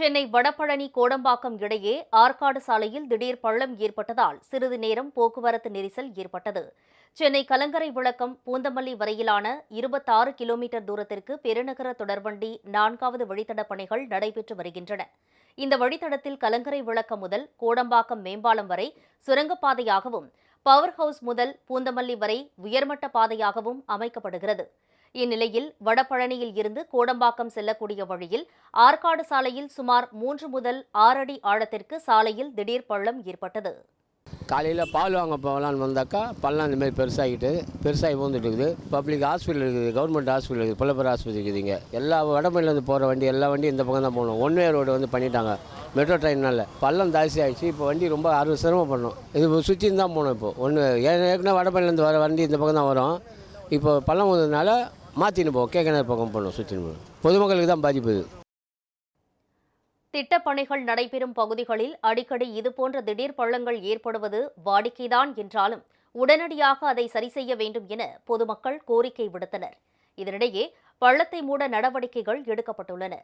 சென்னை வடபழனி கோடம்பாக்கம் இடையே ஆற்காடு சாலையில் திடீர் பள்ளம் ஏற்பட்டதால் சிறிது நேரம் போக்குவரத்து நெரிசல் ஏற்பட்டது. சென்னை கலங்கரை விளக்கம் பூந்தமல்லி வரையிலான இருபத்தாறு கிலோமீட்டர் தூரத்திற்கு பெருநகர தொடர்வண்டி நான்காவது வழித்தட பணிகள் நடைபெற்று வருகின்றன. இந்த வழித்தடத்தில் கலங்கரை விளக்கம் முதல் கோடம்பாக்கம் மேம்பாலம் வரை சுரங்கப்பாதையாகவும் பவர் ஹவுஸ் முதல் பூந்தமல்லி வரை உயர்மட்ட பாதையாகவும் அமைக்கப்படுகிறது. இந்நிலையில் வடபழனியில் இருந்து கோடம்பாக்கம் செல்லக்கூடிய வழியில் ஆற்காடு சாலையில் சுமார் மூன்று முதல் ஆறு அடி ஆழத்திற்கு சாலையில் திடீர் பள்ளம் ஏற்பட்டது. காலையில் பால் வாங்க போகலான்னு வந்தாக்கா பள்ளம் இந்த மாதிரி பெருசாகிட்டு பெருசாகி போந்துட்டு இருக்குது பப்ளிக் ஹாஸ்பிட்டல் இருக்குது கவர்மெண்ட் ஹாஸ்பிட்டல் இருக்குது புலப்பர் ஹாஸ்பிட்டல் இருக்குதுங்க எல்லா வடமையிலேருந்து போகிற வண்டி எல்லா வண்டியும் இந்த பக்கம் தான் போகணும். ஒன் வே ரோடு வந்து பண்ணிட்டாங்க. மெட்ரோ ட்ரெயினால் பள்ளம் ஜாஸ்தி ஆகிடுச்சு இப்போ வண்டி ரொம்ப அறுபது சிரமம் பண்ணணும் இது சுற்றின்னு தான் போகணும் இப்போ. ஒன்று ஏற்கனவே வடமையிலேருந்து வர வண்டி இந்த பக்கம் தான் வரும். இப்போ பள்ளம் வந்ததுனால மாற்றின்னு போவோம் கேக்கனர் பக்கம் போகணும் சுற்றின்னு போவோம் பொதுமக்களுக்கு தான் பாதிப்பு இது. திட்டப்பணிகள் நடைபெறும் பகுதிகளில் அடிக்கடி இதுபோன்ற திடீர் பள்ளங்கள் ஏற்படுவது வாடிக்கைதான் என்றாலும் உடனடியாக அதை சரி செய்ய வேண்டும் என பொதுமக்கள் கோரிக்கை விடுத்தனர். இதனிடையே பள்ளத்தை மூட நடவடிக்கைகள் எடுக்கப்பட்டுள்ளன.